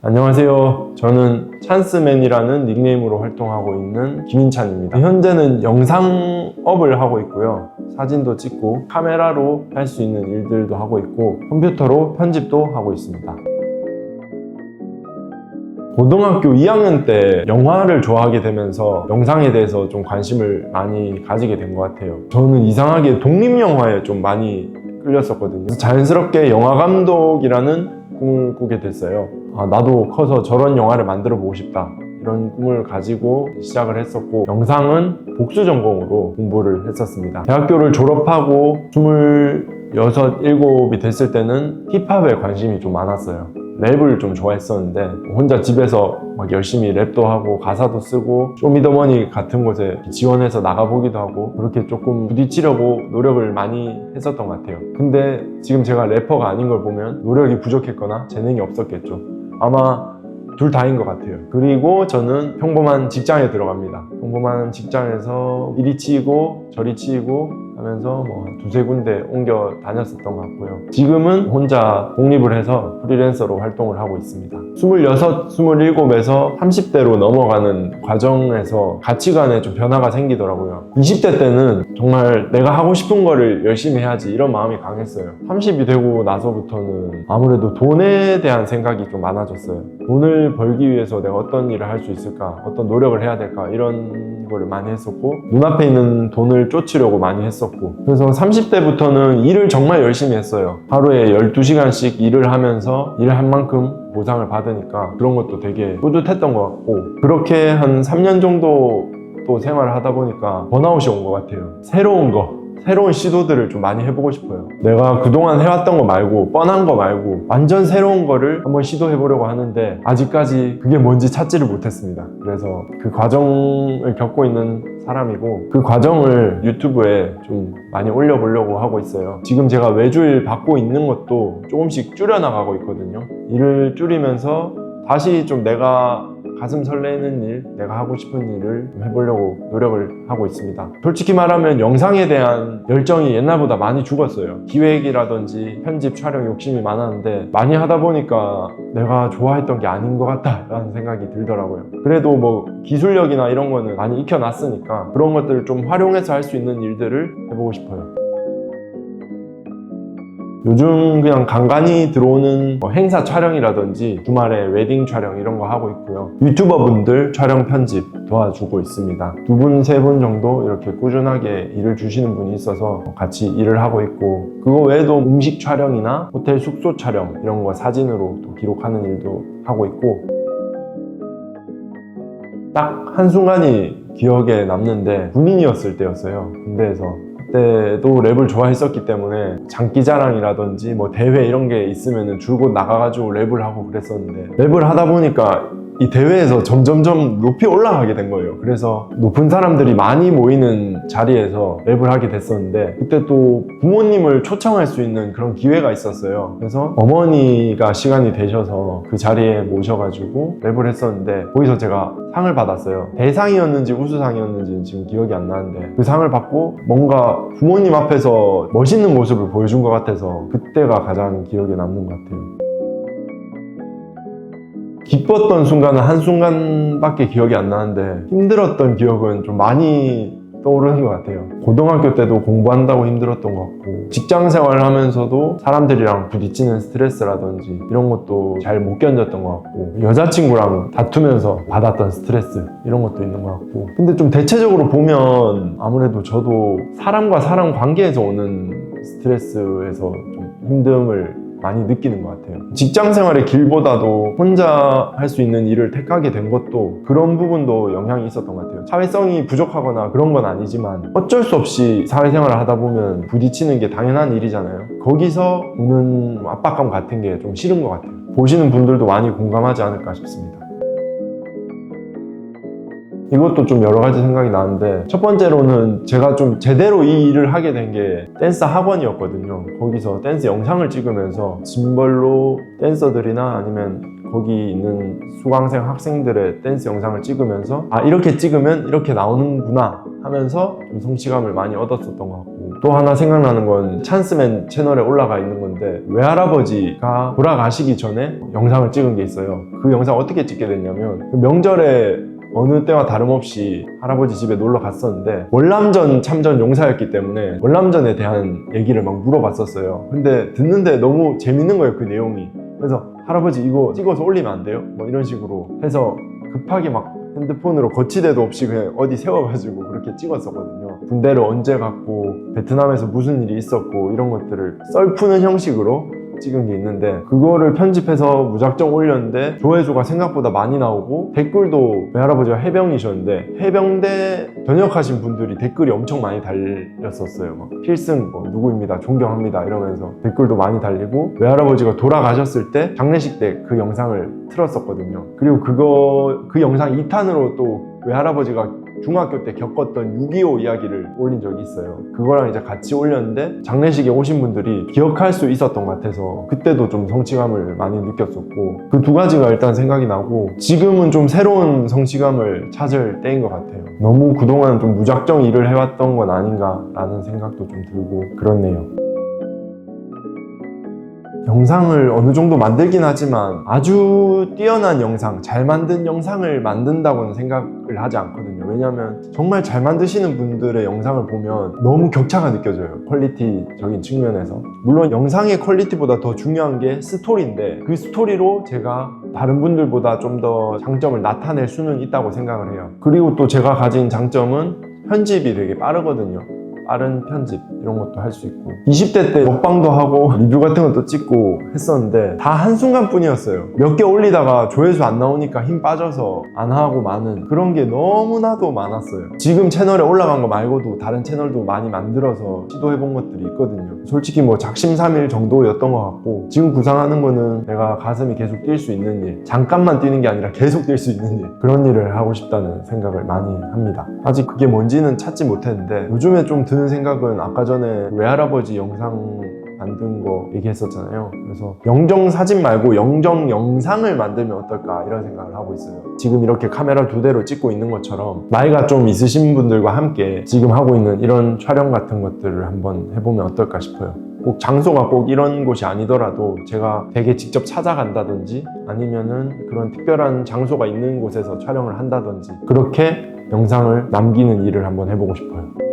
안녕하세요. 저는 찬스맨이라는 닉네임으로 활동하고 있는 김인찬입니다. 현재는 영상업을 하고 있고요. 사진도 찍고 카메라로 할 수 있는 일들도 하고 있고 컴퓨터로 편집도 하고 있습니다. 고등학교 2학년 때 영화를 좋아하게 되면서 영상에 대해서 좀 관심을 많이 가지게 된 것 같아요. 저는 이상하게 독립영화에 좀 많이 끌렸었거든요. 자연스럽게 영화 감독이라는 꿈을 꾸게 됐어요. 아, 나도 커서 저런 영화를 만들어 보고 싶다. 이런 꿈을 가지고 시작을 했었고 영상은 복수 전공으로 공부를 했었습니다. 대학교를 졸업하고 26, 7이 됐을 때는 힙합에 관심이 좀 많았어요. 랩을 좀 좋아했었는데 혼자 집에서 막 열심히 랩도 하고 가사도 쓰고 쇼미더머니 같은 곳에 지원해서 나가보기도 하고 그렇게 조금 부딪히려고 노력을 많이 했었던 것 같아요. 근데 지금 제가 래퍼가 아닌 걸 보면 노력이 부족했거나 재능이 없었겠죠. 아마 둘 다인 것 같아요. 그리고 저는 평범한 직장에 들어갑니다. 평범한 직장에서 이리 치이고 저리 치이고 하면서 뭐 두세 군데 옮겨 다녔었던 것 같고요. 지금은 혼자 독립을 해서 프리랜서로 활동을 하고 있습니다. 26, 27에서 30대로 넘어가는 과정에서 가치관에 좀 변화가 생기더라고요. 20대 때는 정말 내가 하고 싶은 거를 열심히 해야지 이런 마음이 강했어요. 30이 되고 나서부터는 아무래도 돈에 대한 생각이 좀 많아졌어요. 돈을 벌기 위해서 내가 어떤 일을 할 수 있을까, 어떤 노력을 해야 될까 이런 거를 많이 했었고 눈앞에 있는 돈을 쫓으려고 많이 했었고 그래서 30대부터는 일을 정말 열심히 했어요. 하루에 12시간씩 일을 하면서 일한 만큼 보상을 받으니까 그런 것도 되게 뿌듯했던 것 같고 그렇게 한 3년 정도 또 생활을 하다 보니까 번아웃이 온 것 같아요. 새로운 거, 새로운 시도들을 좀 많이 해보고 싶어요. 내가 그동안 해왔던 거 말고, 뻔한 거 말고, 완전 새로운 거를 한번 시도해보려고 하는데, 아직까지 그게 뭔지 찾지를 못했습니다. 그래서 그 과정을 겪고 있는 사람이고, 그 과정을 유튜브에 좀 많이 올려보려고 하고 있어요. 지금 제가 외주일 받고 있는 것도 조금씩 줄여나가고 있거든요. 일을 줄이면서 다시 좀 내가 가슴 설레는 일, 내가 하고 싶은 일을 좀 해보려고 노력을 하고 있습니다. 솔직히 말하면 영상에 대한 열정이 옛날보다 많이 죽었어요. 기획이라든지 편집, 촬영 욕심이 많았는데 많이 하다 보니까 내가 좋아했던 게 아닌 것 같다라는 생각이 들더라고요. 그래도 뭐 기술력이나 이런 거는 많이 익혀놨으니까 그런 것들을 좀 활용해서 할 수 있는 일들을 해보고 싶어요. 요즘 그냥 간간히 들어오는 뭐 행사 촬영이라든지 주말에 웨딩 촬영 이런 거 하고 있고요. 유튜버 분들 촬영 편집 도와주고 있습니다. 두 분, 세 분 정도 이렇게 꾸준하게 일을 주시는 분이 있어서 같이 일을 하고 있고 그거 외에도 음식 촬영이나 호텔 숙소 촬영 이런 거 사진으로 또 기록하는 일도 하고 있고 딱 한순간이 기억에 남는데 군인이었을 때였어요. 군대에서 그 때도 랩을 좋아했었기 때문에 장기자랑이라든지 뭐 대회 이런 게 있으면 줄곧 나가가지고 랩을 하고 그랬었는데 랩을 하다 보니까 이 대회에서 점점점 높이 올라가게 된 거예요. 그래서 높은 사람들이 많이 모이는 자리에서 랩을 하게 됐었는데 그때 또 부모님을 초청할 수 있는 그런 기회가 있었어요. 그래서 어머니가 시간이 되셔서 그 자리에 모셔가지고 랩을 했었는데 거기서 제가 상을 받았어요. 대상이었는지 우수상이었는지는 지금 기억이 안 나는데 그 상을 받고 뭔가 부모님 앞에서 멋있는 모습을 보여준 것 같아서 그때가 가장 기억에 남는 것 같아요. 기뻤던 순간은 한순간밖에 기억이 안 나는데 힘들었던 기억은 좀 많이 떠오르는 것 같아요. 고등학교 때도 공부한다고 힘들었던 것 같고 직장 생활을 하면서도 사람들이랑 부딪히는 스트레스라든지 이런 것도 잘 못 견뎠던 것 같고 여자친구랑 다투면서 받았던 스트레스 이런 것도 있는 것 같고 근데 좀 대체적으로 보면 아무래도 저도 사람과 사람 관계에서 오는 스트레스에서 좀 힘듦을 많이 느끼는 것 같아요. 직장 생활의 길보다도 혼자 할 수 있는 일을 택하게 된 것도 그런 부분도 영향이 있었던 것 같아요. 사회성이 부족하거나 그런 건 아니지만 어쩔 수 없이 사회생활을 하다 보면 부딪히는 게 당연한 일이잖아요. 거기서 오는 압박감 같은 게 좀 싫은 것 같아요. 보시는 분들도 많이 공감하지 않을까 싶습니다. 이것도 좀 여러 가지 생각이 나는데 첫 번째로는 제가 좀 제대로 이 일을 하게 된 게 댄스 학원이었거든요. 거기서 댄스 영상을 찍으면서 짐벌로 댄서들이나 아니면 거기 있는 수강생 학생들의 댄스 영상을 찍으면서 아 이렇게 찍으면 이렇게 나오는구나 하면서 좀 성취감을 많이 얻었었던 것 같고 또 하나 생각나는 건 찬스맨 채널에 올라가 있는 건데 외할아버지가 돌아가시기 전에 영상을 찍은 게 있어요. 그 영상 어떻게 찍게 됐냐면 그 명절에 어느 때와 다름없이 할아버지 집에 놀러 갔었는데 월남전 참전 용사였기 때문에 월남전에 대한 얘기를 막 물어봤었어요. 근데 듣는데 너무 재밌는 거예요 그 내용이. 그래서 할아버지 이거 찍어서 올리면 안 돼요? 뭐 이런 식으로 해서 급하게 막 핸드폰으로 거치대도 없이 그냥 어디 세워가지고 그렇게 찍었었거든요. 군대를 언제 갔고 베트남에서 무슨 일이 있었고 이런 것들을 썰 푸는 형식으로 찍은 게 있는데 그거를 편집해서 무작정 올렸는데 조회수가 생각보다 많이 나오고 댓글도 외할아버지가 해병이셨는데 해병대 전역하신 분들이 댓글이 엄청 많이 달렸었어요. 막 필승 뭐 누구입니다 존경합니다 이러면서 댓글도 많이 달리고 외할아버지가 돌아가셨을 때 장례식 때 그 영상을 틀었었거든요. 그리고 그거 그 영상 2탄으로 또 외할아버지가 중학교 때 겪었던 6.25 이야기를 올린 적이 있어요. 그거랑 이제 같이 올렸는데 장례식에 오신 분들이 기억할 수 있었던 것 같아서 그때도 좀 성취감을 많이 느꼈었고 그 두 가지가 일단 생각이 나고 지금은 좀 새로운 성취감을 찾을 때인 것 같아요. 너무 그동안 좀 무작정 일을 해왔던 건 아닌가라는 생각도 좀 들고 그렇네요. 영상을 어느 정도 만들긴 하지만 아주 뛰어난 영상, 잘 만든 영상을 만든다고는 생각을 하지 않거든요. 왜냐하면 정말 잘 만드시는 분들의 영상을 보면 너무 격차가 느껴져요. 퀄리티적인 측면에서. 물론 영상의 퀄리티보다 더 중요한 게 스토리인데 그 스토리로 제가 다른 분들보다 좀 더 장점을 나타낼 수는 있다고 생각을 해요. 그리고 또 제가 가진 장점은 편집이 되게 빠르거든요. 빠른 편집 이런 것도 할 수 있고 20대 때 먹방도 하고 리뷰 같은 것도 찍고 했었는데 다 한순간 뿐이었어요. 몇 개 올리다가 조회수 안 나오니까 힘 빠져서 안 하고 마는 그런 게 너무나도 많았어요. 지금 채널에 올라간 거 말고도 다른 채널도 많이 만들어서 시도해 본 것들이 있거든요. 솔직히 뭐 작심삼일 정도였던 것 같고 지금 구상하는 거는 내가 가슴이 계속 뛸 수 있는 일 잠깐만 뛰는 게 아니라 계속 뛸 수 있는 일 그런 일을 하고 싶다는 생각을 많이 합니다. 아직 그게 뭔지는 찾지 못했는데 요즘에 좀 드는 생각은 아까 전에 외할아버지 영상 만든 거 얘기했었잖아요. 그래서 영정 사진 말고 영정 영상을 만들면 어떨까 이런 생각을 하고 있어요. 지금 이렇게 카메라 두 대로 찍고 있는 것처럼 나이가 좀 있으신 분들과 함께 지금 하고 있는 이런 촬영 같은 것들을 한번 해보면 어떨까 싶어요. 꼭 장소가 꼭 이런 곳이 아니더라도 제가 되게 직접 찾아간다든지 아니면은 그런 특별한 장소가 있는 곳에서 촬영을 한다든지 그렇게 영상을 남기는 일을 한번 해보고 싶어요.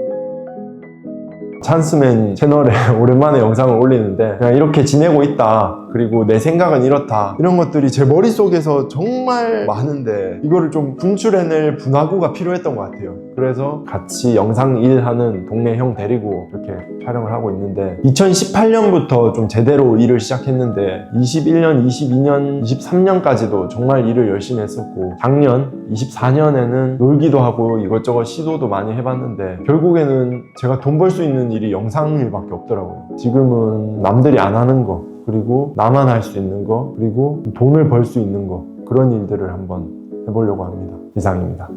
찬스맨 채널에 오랜만에 영상을 올리는데 그냥 이렇게 지내고 있다 그리고 내 생각은 이렇다. 이런 것들이 제 머릿속에서 정말 많은데 이거를 좀 분출해낼 분화구가 필요했던 것 같아요. 그래서 같이 영상 일하는 동네 형 데리고 이렇게 촬영을 하고 있는데 2018년부터 좀 제대로 일을 시작했는데 21년, 22년, 23년까지도 정말 일을 열심히 했었고 작년 24년에는 놀기도 하고 이것저것 시도도 많이 해봤는데 결국에는 제가 돈 벌 수 있는 일이 영상 일밖에 없더라고요. 지금은 남들이 안 하는 거 그리고 나만 할 수 있는 거 그리고 돈을 벌 수 있는 거 그런 일들을 한번 해보려고 합니다. 이상입니다